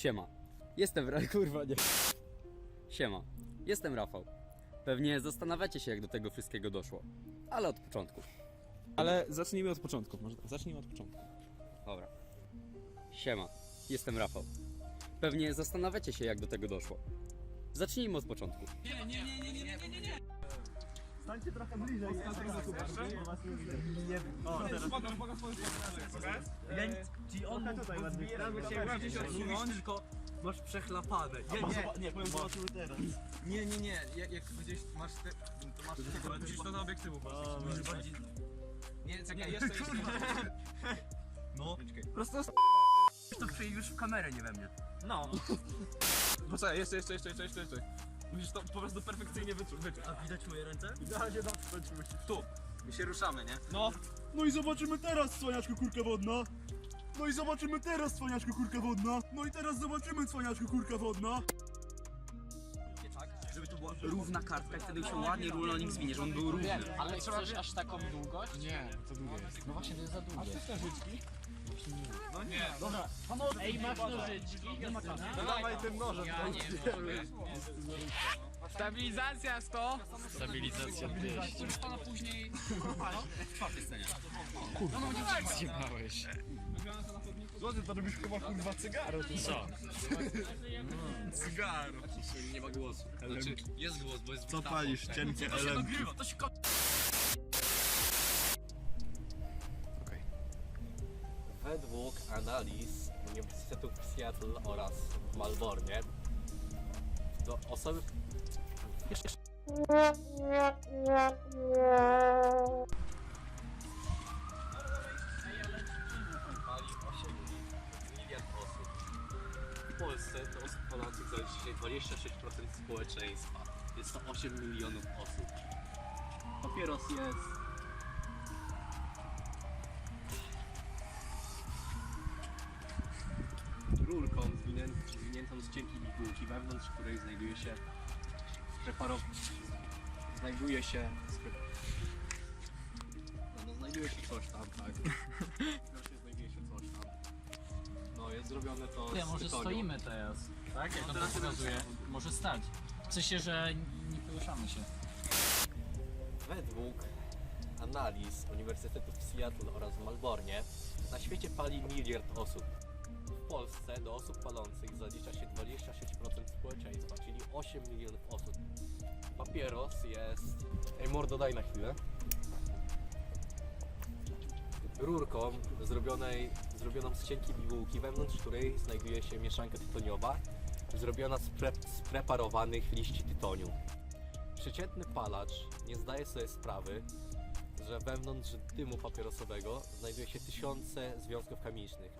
Siema. Jestem Ra... kurwa nie. Siema. Jestem Rafał. Pewnie zastanawiacie się jak do tego wszystkiego doszło. Ale od początku. Ale zacznijmy od początku. Może tak, zacznijmy od początku. Dobra. Siema. Jestem Rafał. Pewnie zastanawiacie się jak do tego doszło. Zacznijmy od początku. Ja nic, ci on mógł pozbieramy się mówisz tylko masz przechlapane. Nie, Nie, powiem, zobaczymy teraz. nie, nie, nie, jak, jak gdzieś masz te, to masz te, musisz to na obiektywu bardziej... Nie, czekaj, jeszcze, jeszcze. No. Prosto to przejdziesz w kamerę, nie we mnie. No. Poczekaj, jeszcze, jeszcze, jeszcze, jeszcze, jeszcze. Musisz to po prostu perfekcyjnie wyczuć. wyczuć. A widać moje ręce? Idealnie dotknąć musisz. Tu. My się ruszamy, nie? No. No i zobaczymy teraz, cwaniaczku kurka wodna. No i zobaczymy teraz, cwaniaczku kurka wodna. No i teraz zobaczymy, cwaniaczku kurka wodna. Żeby to była równa kartka i wtedy się ładnie rulonik zwinie, że on był równy. Ale chcesz aż taką długość? Nie, to długie jest. No właśnie, to jest za długie. Ej, masz nożyczki? Dawaj tym nożem. Ja nie mogę. Stabilizacja 100. Stabilizacja 200. Już pana później... W czwartej scenie. Zjebałeś. Złoty, to robisz chyba kurwa cygaro. Co? Cygaro. Nie ma głosu. Znaczy, jest głos, bo jest Co palisz, cienkie elenki? To się ko- Według analiz Uniwersytetów w Seattle oraz w Malbornie do osoby pali 8 miliard osób. W Polsce to osób palących dzisiaj 26% społeczeństwa. Jest to 8 milionów osób. Papieros jest zwiniętą z cienkiej pigułki, wewnątrz której znajduje się preparow... znajduje się no, no znajduje się coś tam, tak. Właśnie znajduje się coś tam. No jest zrobione to Ty, z może tytoniu. stoimy teraz. Tak? Jak to pokazuje. Może stać. W sensie, że nie poruszamy się. Według analiz Uniwersytetów w Seattle oraz w Malbornie na świecie pali miliard osób. Polsce do osób palących zalicza się 26% społeczeństwa, czyli 8 milionów osób. Papieros jest... Ej mordo, daj na chwilę. Rurką zrobionej, zrobioną z cienkiej bibułki, wewnątrz której znajduje się mieszanka tytoniowa, zrobiona z, pre, z preparowanych liści tytoniu. Przeciętny palacz nie zdaje sobie sprawy, że wewnątrz dymu papierosowego znajduje się tysiące związków chemicznych,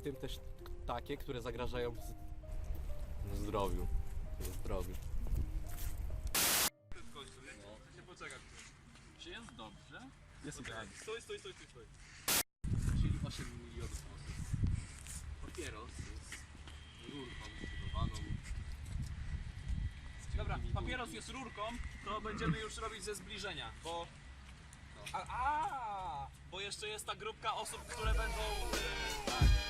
w tym też takie, które zagrażają z... zdrowiu. Zdrowiu. Czy jest dobrze? Jest idealnie. Stój, stój, stój, stój, stój. Czyli 8 milionów osób. Papieros jest rurką zbudowaną. Dobra, papieros jest rurką, to będziemy już robić ze zbliżenia, bo... A, a, bo jeszcze jest ta grupka osób, które będą... y, tak.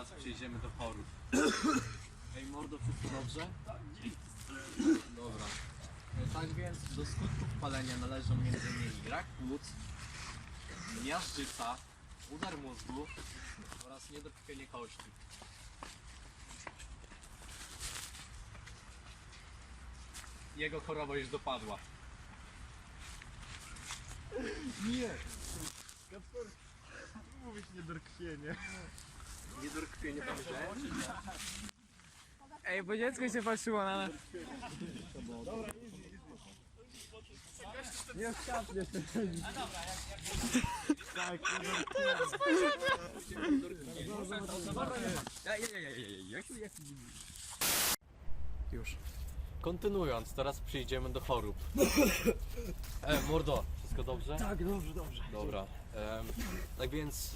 Teraz przejdziemy do chorób. Ej mordo, wszystko dobrze? Dobra. E, Tak więc do skutków palenia należą m.in. rak płuc, miażdżyca, udar mózgu oraz niedokrwienie kości. Jego choroba już dopadła. Nie! Mówić niedorkwienie. Niedorkwienie pomyślałem? Ej, bo dziecko się patrzyło na nas. Już. Kontynuując, teraz przejdziemy do chorób. E, mordo, wszystko dobrze? Tak, dobrze, dobrze. Dobra. Em, tak więc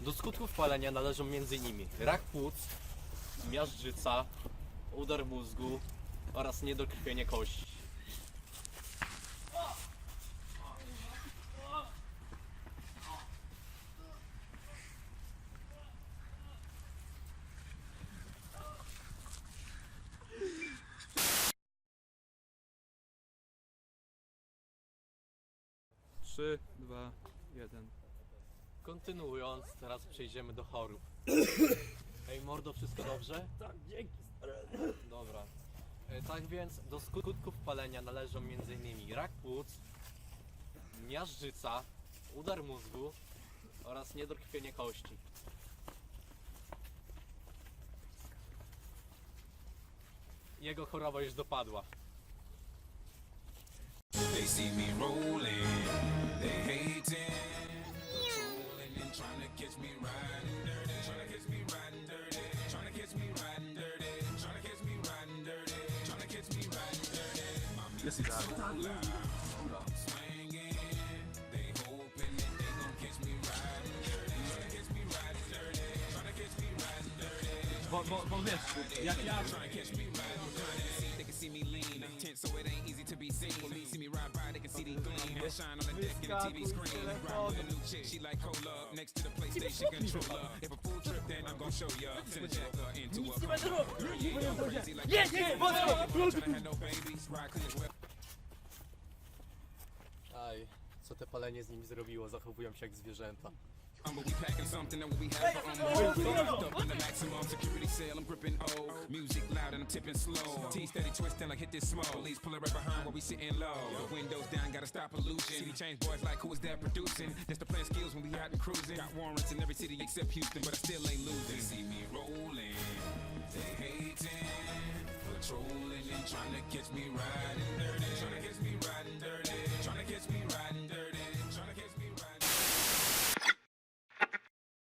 do skutków palenia należą m.in. rak płuc, miażdżyca, udar mózgu oraz niedokrwienie kości. Trzy. Kontynuując, teraz przejdziemy do chorób. Ej, mordo, wszystko dobrze? Tak, dzięki. Dobra. E, tak więc do skutków palenia należą m.in. rak płuc, miażdżyca, udar mózgu oraz niedokrwienie kości. Jego choroba już dopadła. They see me rolling, catch me riding dirty, trying to catch me riding dirty, trying to catch me riding dirty, trying to catch me riding dirty, trying to catch me riding dirty. My Jest idealnie. swinging, they hoping that they gon' catch me riding dirty, trying to catch me riding dirty, trying to catch me riding dirty. Bo, bo, bo wiesz, jak ja They can see me lean, tense, so it ain't easy to be seen. When see me ride by, they can see the gleam. I shine on the deck in the TV screen. Ride with a new chick, she like cola next to the PlayStation controller. If a full trip, then I'm gonna show ya. Send a jack her into a coma. Girl, you ain't go crazy like yes, yes, Tryna have no babies, ride clean as well. Aj, co te palenie z nimi zrobiło? Zachowują się jak zwierzęta. but we packing something that we have our own. Stuck in the maximum security cell, I'm gripping old. Music loud and I'm tipping slow. T steady twisting like hit this smoke. Police pulling right behind where we sitting low. Windows down, gotta stop pollution. City change boys like who is that producing? That's the plan skills when we out and cruising. Got warrants in every city except Houston, but I still ain't losing. They see me rolling, they hating, patrolling and trying to catch me riding dirty. Trying to catch me riding dirty. Trying to catch me riding.